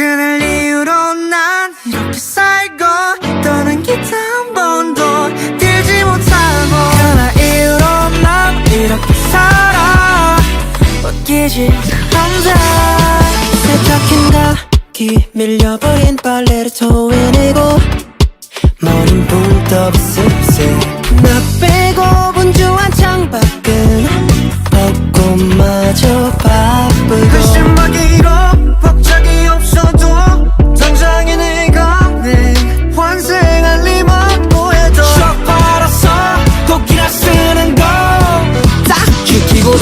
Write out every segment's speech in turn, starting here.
그날 이후로 난 이렇게 살고 떠난 기타 한 번도 들지 못하고 그날 이후로 난 이렇게 살아 웃기지 않다 세탁한 가기 밀려버린 빨래를 토해내고 머린 붕떠 습세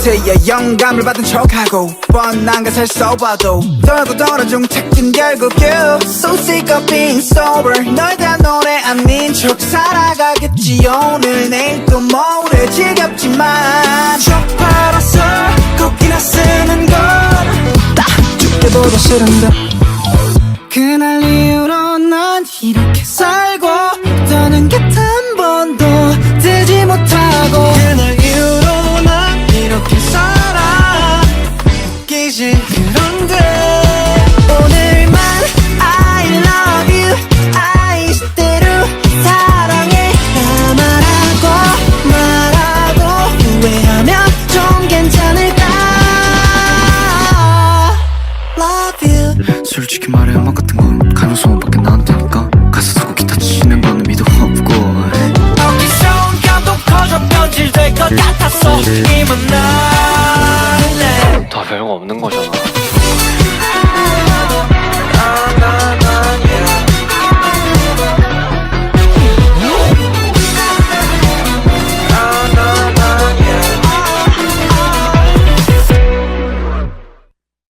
원한테야 영감을 받은 척하고 뻔한 것을 써봐도 떨고 떨어진 택진 결국 you So sick of being sober 널 대한 노래 아닌 척 살아가겠지. 오늘 내일 또 모레 지겹지만 척 팔아서 곡이나 쓰는 건딱 죽게보다 싫은데. 그날 이 웃기지. 그런데 오늘만 I love you. I 시대로 사랑해. 나 말하고 말하고 후회하면 좀 괜찮을까? Love you. 솔직히 말해 음악 같은 건 가능성밖에 나한테니까 가사 쓰고 기타 치는 거는 미도 없고. 어기서운 감동 커져 변질될 것 같아 없는 거잖아.